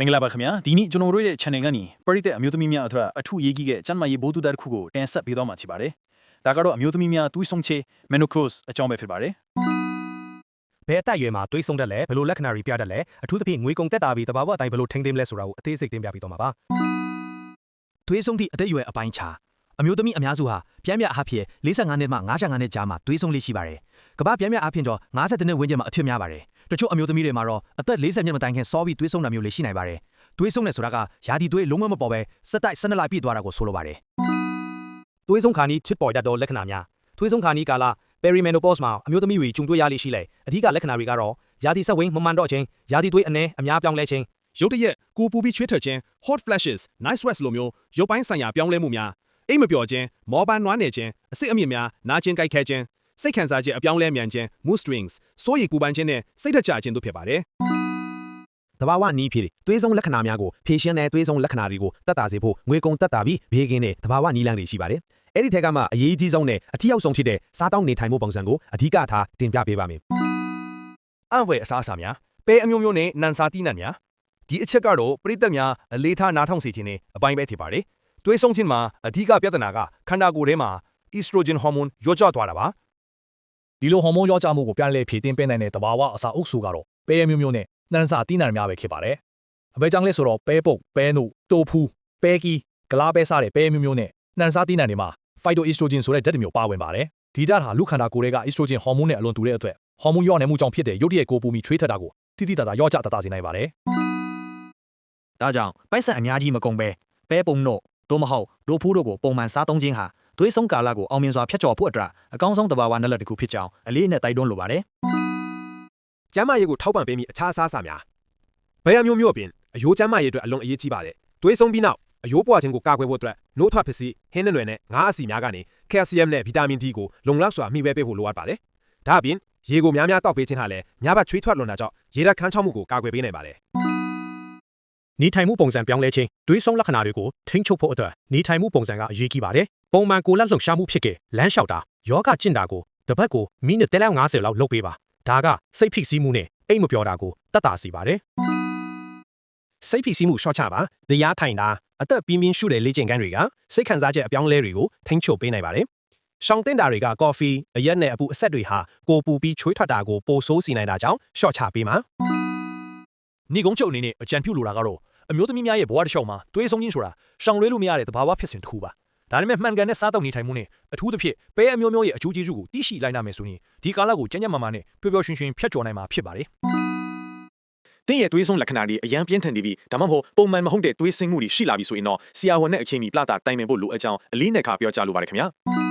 မင်္ဂလာပါခင်ဗျာဒီနေ့ကျွန်တော်တို့ရဲ့ channel ကနေပရိသတ်အမျိုးသမီးများအတွက်အထူးအရေးကြီးတဲ့ကျန်းမာရေးဘိုးတူတာတစ်ခုကိုတင်ဆက်ပေးသွားမှာဖြစ်ပါတယ်ဒါကတော့အမျိုးသမီးများသွေးဆုံချေ menopause အကြောင်းပဲဖြစ်ပါတယ်ဘယ်အတက်အရွယ်မှာတွေးဆုံးတတ်လဲဘယ်လိုလက္ခဏာတွေပြတတ်လဲအထူးသဖြင့်ငွေကုန်တက်တာပြီးတဘာဝအတိုင်းဘယ်လိုထိန်းသိမ်းမလဲဆိုတာကိုအသေးစိတ်တင်ပြပေးတော့မှာပါတွေးဆုံးသည့်အသက်အရွယ်အပိုင်းခြားအမျိုးသမီးအများစုဟာပြင်းပြအဖြစ်45နှစ်မှ55နှစ်ကြားမှာတွေးဆုံးလေးရှိပါတယ်ကမ္ဘာပြင်းပြအဖြစ်တော့50နှစ်ဝန်းကျင်မှာအထစ်များပါတယ် တချို့အမျိုးသမီးတွေမှာတော့အသက်40နှစ်မတိုင်ခင်စောပြီးတွေးဆုံးတာမျိုးလေးရှိနိုင်ပါတယ်တွေးဆုံးတယ်ဆိုတာကယာဒီတွေးလုံးဝမပေါ်ပဲစက်တိုက်ဆက်နစ်လိုက်ပြည့်သွားတာကိုဆိုလိုပါတယ်တွေးဆုံးခါနီးချစ်ပေါ်တတ်သောလက္ခဏာများတွေးဆုံးခါနီးကာလ perimenopause မှာအမျိုးသမီးတွေဂျုံတွေ့ရလိရှိလေအဓိကလက္ခဏာတွေကတော့ယာဒီဆက်ဝင်းမမှန်တော့ခြင်းယာဒီတွေးအနှဲအများပြောင်းလဲခြင်းရုတ်တရက်ကိုပူပြီးချွေးထွက်ခြင်း hot flashes night sweats လိုမျိုးရုပ်ပိုင်းဆိုင်ရာပြောင်းလဲမှုများအိမ်မပျော်ခြင်းမောပန်းနွားနယ်ခြင်းအစိတ်အမြင့်များနာကျင်ကြိုက်ခဲခြင်း စိတ်ခံစားခြင်းအပြောင်းလဲမြန်ခြင်း mood swings စိုးရိမ်ပူပန်ခြင်းနဲ့စိတ်ထကြခြင်းတို့ဖြစ်ပါတယ်တဘာဝနီးဖြစ်တယ်တွေးဆုံးလက္ခဏာများကိုဖြည့်ရှင်းတဲ့တွေးဆုံးလက္ခဏာတွေကိုတက်တာစေဖို့ငွေကုန်တက်တာပြီးဘေးကင်းတဲ့တဘာဝနီးလန်းတွေရှိပါတယ်အဲ့ဒီထက်ကမှအရေးကြီးဆုံးနဲ့အထီးရောက်ဆုံးဖြစ်တဲ့စားတောင်းနေထိုင်မှုပုံစံကိုအဓိကထားတင်ပြပေးပါမယ်အံ့ဖွယ်အစားအစာများပဲအမျိုးမျိုးနဲ့နန်စာတိနတ်များဒီအချက်ကတော့ပရိသတ်များအလေးထားနားထောင်စေခြင်းနဲ့အပိုင်းပဲဖြစ်ပါတယ်တွေးဆုံးခြင်းမှာအဓိကပြဿနာကခန္ဓာကိုယ်ထဲမှာ estrogen hormone ရော့ကျသွားတာပါ ဒီလိုဟော်မုန်းရောကြမှုကိုပြန်လည်ဖြည့်တင်းပေးနိုင်တဲ့တဘာဝအစာအုပ်စုကတော့ပဲရမျိုးမျိုးနဲ့နှမ်းစာတိနံများပဲဖြစ်ပါတယ်။အပဲကြောင့်လဲဆိုတော့ပဲပုတ်ပဲနုတိုဖူပဲကီဂလားပဲစားတဲ့ပဲမျိုးမျိုးနဲ့နှမ်းစာတိနံတွေမှာ phytoestrogen ဆိုတဲ့ဓာတ်တွေမျိုးပါဝင်ပါတယ်။ဒီဓာတ်ဟာလူခန္ဓာကိုယ်ရဲ့ estrogen ဟော်မုန်းနဲ့အလွန်တူတဲ့အတွက်ဟော်မုန်းရော့နေမှုကြောင့်ဖြစ်တဲ့ရုတ်တရက်ကိုပူမီချွေးထက်တာကိုတိတိတသာရော့ကျတတ်တာစေနိုင်ပါတယ်။ဒါကြောင့်ပိုက်ဆံအများကြီးမကုန်ပဲပဲပုံတို့တို့မဟုတ်ဒိုဖူးတို့ကိုပုံမှန်စားသုံးခြင်းဟာ သွေးဆုံးကာလကိုအောင်မြင်စွာဖျက်ကျော်ဖို့အတွက်အကောင်းဆုံးတဘာဝနက်လက်တစ်ခုဖြစ်ကြောင်းအလေးအနက်တိုက်တွန်းလိုပါတယ်ကျမ်းမာရေးကိုထောက်ပံ့ပေးမိအခြားအစားအစာများဘယ်အမျိုးမျိုးအပြင်အယိုးကျမ်းမာရေးအတွက်အလွန်အရေးကြီးပါတယ်တွေးဆုံးပြီးနောက်အယိုးပွားခြင်းကိုကာကွယ်ဖို့အတွက်နိုးထွက်ပစ္စည်းဟင်းနွယ်နဲ့ငါးအဆီများကနေကယ်လ်ဆီယမ်နဲ့ဗီတာမင် D ကိုလုံလောက်စွာမျှဝေပေးဖို့လိုအပ်ပါတယ်ဒါအပြင်ရေကိုများများတောက်ပေးခြင်းဟာလည်းညဘက်ချွေးထွက်လွန်တာကြောင့်ရေဓာတ်ခန်းချောက်မှုကိုကာကွယ်ပေးနိုင်ပါတယ်နေထိုင်မှုပုံစံပြောင်းလဲခြင်းတွေးဆုံးလက္ခဏာတွေကိုထိန်းချုပ်ဖို့အတွက်နေထိုင်မှုပုံစံကအရေးကြီးပါတယ် ပုံမှန်ကိုလက်လှုပ်ရှားမှုဖြစ်ကလမ်းလျှောက်တာယောဂကျင့်တာကိုတစ်ပတ်ကိုမိနစ်350လောက်လုပ်ပေးပါဒါကစိတ်ဖိစီးမှုနဲ့အိမ်မပျော်တာကိုတတ်တာစီပါတယ်စိတ်ဖိစီးမှုရှော့ချပါတရားထိုင်တာအသက်ပြင်းပြင်းရှုတဲ့လေ့ကျင့်ခန်းတွေကစိတ်ခံစားချက်အပြောင်းအလဲတွေကိုထိန်းချုပ်ပေးနိုင်ပါတယ်ရှောင်းတင်တာတွေကကော်ဖီအရက်နဲ့အပူအဆက်တွေဟာကိုပူပြီးချွေးထွက်တာကိုပိုဆိုးစီနိုင်တာကြောင့်ရှော့ချပေးပါနေကုန်းချုပ်အနေနဲ့အကြံပြုလိုတာကတော့အမျိုးသမီးများရဲ့ဘဝတစ်လျှောက်မှာတွေးဆုံးခြင်းဆိုတာရှောင်လွှဲလို့မရတဲ့သဘာဝဖြစ်စဉ်တစ်ခုပါ ဒါပေမဲ့မှန်ကန်တဲ့စားတောက်နေထိုင်မှုနဲ့အထူးသဖြင့်ပဲအမျိုးမျိုးရဲ့အကျိုးကျေးဇူးကိုသိရှိလိုက်နိုင်မယ်ဆိုရင်ဒီကာလကိုကျန်းကျန်းမာမာနဲ့ပျော်ပျော်ရွှင်ရွှင်ဖြတ်ကျော်နိုင်မှာဖြစ်ပါတယ်တင်းရဲ့သွေးဆုံးလက္ခဏာတွေအရန်ပြင်းထန်နေပြီးဒါမှမဟုတ်ပုံမှန်မဟုတ်တဲ့သွေးဆင်းမှုတွေရှိလာပြီဆိုရင်တော့ဆရာဝန်နဲ့အချိန်မီပလာတာတိုင်ပင်ဖို့လိုအပ်ကြောင်းအလေးနက်ခါပြောကြားလိုပါတယ်ခင်ဗျာ